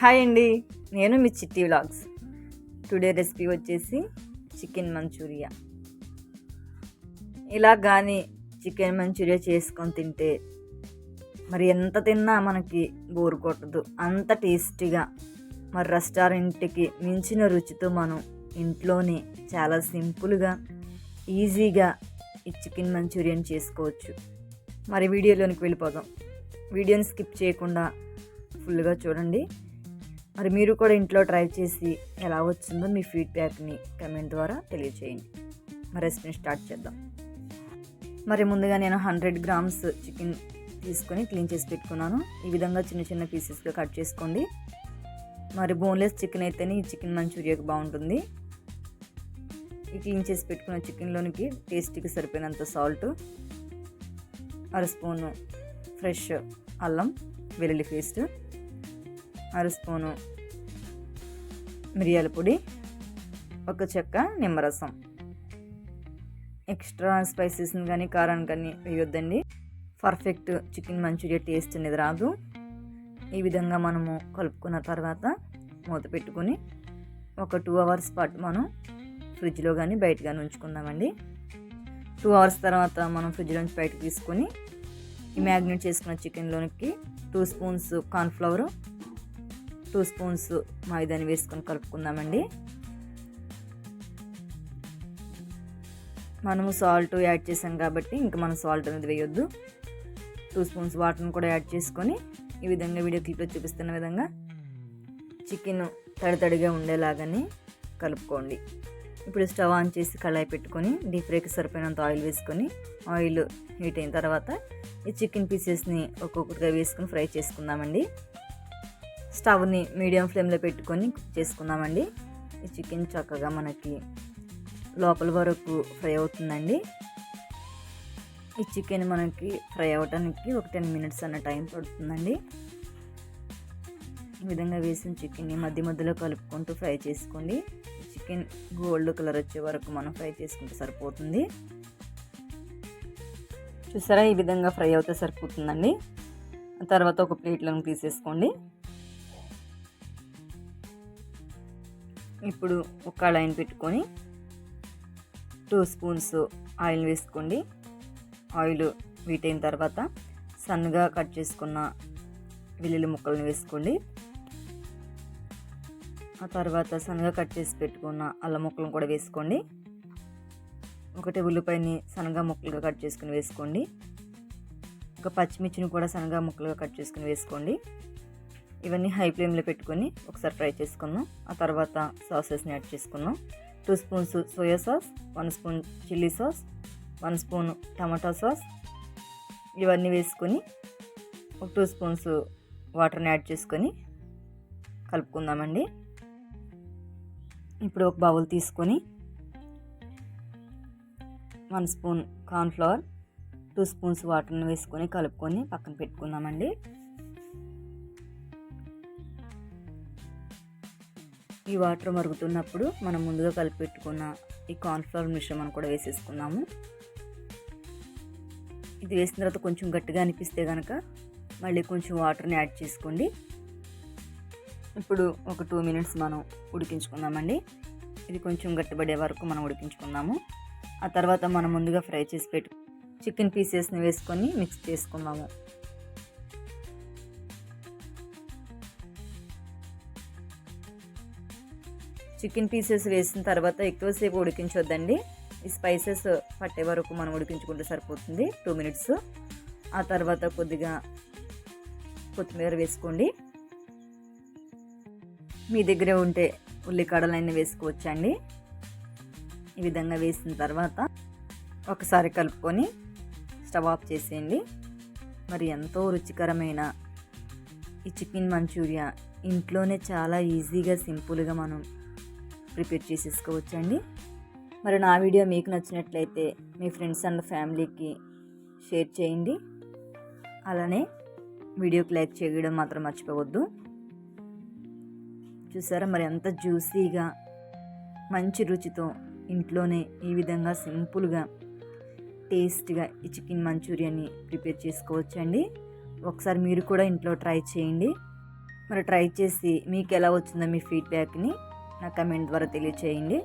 Hi అండి. నేను మీ చిట్టి వ్లాగ్స్. టుడే రెసిపీ వచ్చేసి చికెన్ మంచూరియా. ఇలా కానీ చికెన్ మంచూరియా చేసుకొని తింటే మరి ఎంత తిన్నా మనకి బోరు కొట్టదు. అంత టేస్టీగా మరి రెస్టారెంట్కి మించిన రుచితో మనం ఇంట్లోనే చాలా సింపుల్గా ఈజీగా ఈ చికెన్ మంచూరియన్ చేసుకోవచ్చు. మరి వీడియోలోనికి వెళ్ళిపోదాం. వీడియోని స్కిప్ చేయకుండా ఫుల్గా చూడండి. మరి మీరు కూడా ఇంట్లో ట్రై చేసి ఎలా వచ్చిందో మీ ఫీడ్బ్యాక్ని కమెంట్ ద్వారా తెలియచేయండి. మరి రెసిపీని స్టార్ట్ చేద్దాం. మరి ముందుగా నేను హండ్రెడ్ గ్రామ్స్ చికెన్ తీసుకొని క్లీన్ చేసి పెట్టుకున్నాను. ఈ విధంగా చిన్న చిన్న పీసెస్గా కట్ చేసుకోండి. మరి బోన్లెస్ చికెన్ అయితేనే ఈ చికెన్ మంచూరియాకి బాగుంటుంది. ఈ క్లీన్ చేసి పెట్టుకున్న చికెన్లోనికి టేస్ట్కి సరిపోయినంత సాల్ట్ అర స్పూను ఫ్రెష్ అల్లం వెల్లుల్లి పేస్ట్ అర స్పూను మిరియాల పొడి ఒక చెక్క నిమ్మరసం. ఎక్స్ట్రా స్పైసెస్ని కానీ కారాన్ని కానీ వేయొద్దండి. పర్ఫెక్ట్ చికెన్ మంచూరియా టేస్ట్ అనేది రాదు. ఈ విధంగా మనము కలుపుకున్న తర్వాత మూత పెట్టుకొని ఒక టూ అవర్స్ పాటు మనం ఫ్రిడ్జ్లో కానీ బయట కానీ ఉంచుకుందామండి. టూ అవర్స్ తర్వాత మనం ఫ్రిడ్జ్లో నుంచి బయటకు తీసుకొని ఈ మ్యాగ్నేట్ చేసుకున్న చికెన్లోనికి two spoons cornflour two spoons మైదాని వేసుకొని కలుపుకుందామండి. మనము సాల్ట్ యాడ్ చేసాం కాబట్టి ఇంకా మనం సాల్ట్ అనేది వేయొద్దు. టూ స్పూన్స్ వాటర్ని కూడా యాడ్ చేసుకొని ఈ విధంగా వీడియో క్లిప్లో చూపిస్తున్న విధంగా చికెన్ తడి తడిగా ఉండేలాగానే కలుపుకోండి. ఇప్పుడు స్టవ్ ఆన్ చేసి కళాయి పెట్టుకొని డీప్ ఫ్రైకి సరిపోయినంత ఆయిల్ వేసుకొని ఆయిల్ హీట్ అయిన తర్వాత ఈ చికెన్ పీసెస్ని ఒక్కొక్కటిగా వేసుకొని ఫ్రై చేసుకుందామండి. స్టవ్ని మీడియం ఫ్లేమ్లో పెట్టుకొని కుక్ చేసుకుందామండి. ఈ చికెన్ చక్కగా మనకి లోపల వరకు ఫ్రై అవుతుందండి. ఈ చికెన్ మనకి ఫ్రై అవ్వడానికి ఒక టెన్ మినిట్స్ అన్న టైం పడుతుందండి. ఈ విధంగా వేసిన చికెన్ని మధ్య మధ్యలో కలుపుకుంటూ ఫ్రై చేసుకోండి. చికెన్ గోల్డ్ కలర్ వచ్చే వరకు మనం ఫ్రై చేసుకుంటే సరిపోతుంది. చూసారా? ఈ విధంగా ఫ్రై అవుతే సరిపోతుందండి. తర్వాత ఒక ప్లేట్లను తీసేసుకోండి. ఇప్పుడు ఒక లైన్ పెట్టుకొని టూ స్పూన్స్ ఆయిల్ వేసుకోండి. ఆయిల్ వీటైన తర్వాత సన్నగా కట్ చేసుకున్న వెల్లుల్లి ముక్కలను వేసుకోండి. ఆ తర్వాత సన్నగా కట్ చేసి పెట్టుకున్న అల్లం ముక్కలను కూడా వేసుకోండి. ఒకటి ఉల్లిపాయని సన్నగా ముక్కలుగా కట్ చేసుకుని వేసుకోండి. ఒక పచ్చిమిర్చిని కూడా సన్నగా ముక్కలుగా కట్ చేసుకుని వేసుకోండి. ఇవన్నీ హై ఫ్లేమ్లో పెట్టుకొని ఒకసారి ఫ్రై చేసుకుందాం. ఆ తర్వాత సాసెస్ని యాడ్ చేసుకుందాం. Two spoons soya sauce one spoon chilli sauce one spoon tomato sauce ఇవన్నీ వేసుకొని ఒక టూ స్పూన్స్ వాటర్ని యాడ్ చేసుకొని కలుపుకుందామండి. ఇప్పుడు ఒక బౌల్ తీసుకొని one spoon cornflour two spoons వాటర్ని వేసుకొని కలుపుకొని పక్కన పెట్టుకుందామండి. ఈ వాటర్ మరుగుతున్నప్పుడు మనం ముందుగా కలిపి పెట్టుకున్న ఈ కార్న్ఫ్లవర్ మిశ్రమం కూడా వేసేసుకున్నాము ఇది వేసిన తర్వాత కొంచెం గట్టిగా అనిపిస్తే కనుక మళ్ళీ కొంచెం వాటర్ని యాడ్ చేసుకోండి. ఇప్పుడు ఒక టూ మినిట్స్ మనం ఉడికించుకుందామండి. ఇది కొంచెం గట్టిపడే వరకు మనం ఉడికించుకుందాము. ఆ తర్వాత మనం ముందుగా ఫ్రై చేసి పెట్టు చికెన్ పీసెస్ని వేసుకొని మిక్స్ చేసుకుందాము. చికెన్ పీసెస్ వేసిన తర్వాత ఎక్కువసేపు ఉడికించొద్దండి. ఈ స్పైసెస్ పట్టే వరకు మనం ఉడికించుకుంటే సరిపోతుంది. టూ మినిట్స్ ఆ తర్వాత కొద్దిగా కొత్తిమీర వేసుకోండి. మీ దగ్గర ఉంటే ఉల్లికాడలన్నీ వేసుకోవచ్చండి. ఈ విధంగా వేసిన తర్వాత ఒకసారి కలుపుకొని స్టవ్ ఆఫ్ చేసేయండి. మరి ఎంతో రుచికరమైన ఈ చికెన్ మంచూరియా ఇంట్లోనే చాలా ఈజీగా సింపుల్గా మనం ప్రిపేర్ చేసేసుకోవచ్చండి. మరి నా వీడియో మీకు నచ్చినట్లయితే మీ ఫ్రెండ్స్ అండ్ ఫ్యామిలీకి షేర్ చేయండి. అలానే వీడియోకి లైక్ చేయడం మాత్రం మర్చిపోవద్దు. చూసారా మరి ఎంత జ్యూసీగా మంచి రుచితో ఇంట్లోనే ఈ విధంగా సింపుల్గా టేస్ట్గా ఈ చికెన్ మంచూరియాని ప్రిపేర్ చేసుకోవచ్చండి. ఒకసారి మీరు కూడా ఇంట్లో ట్రై చేయండి. మరి ట్రై చేసి మీకు ఎలా వచ్చిందో మీ ఫీడ్బ్యాక్ని నా కమెంట్ ద్వారా తెలియచేయండి.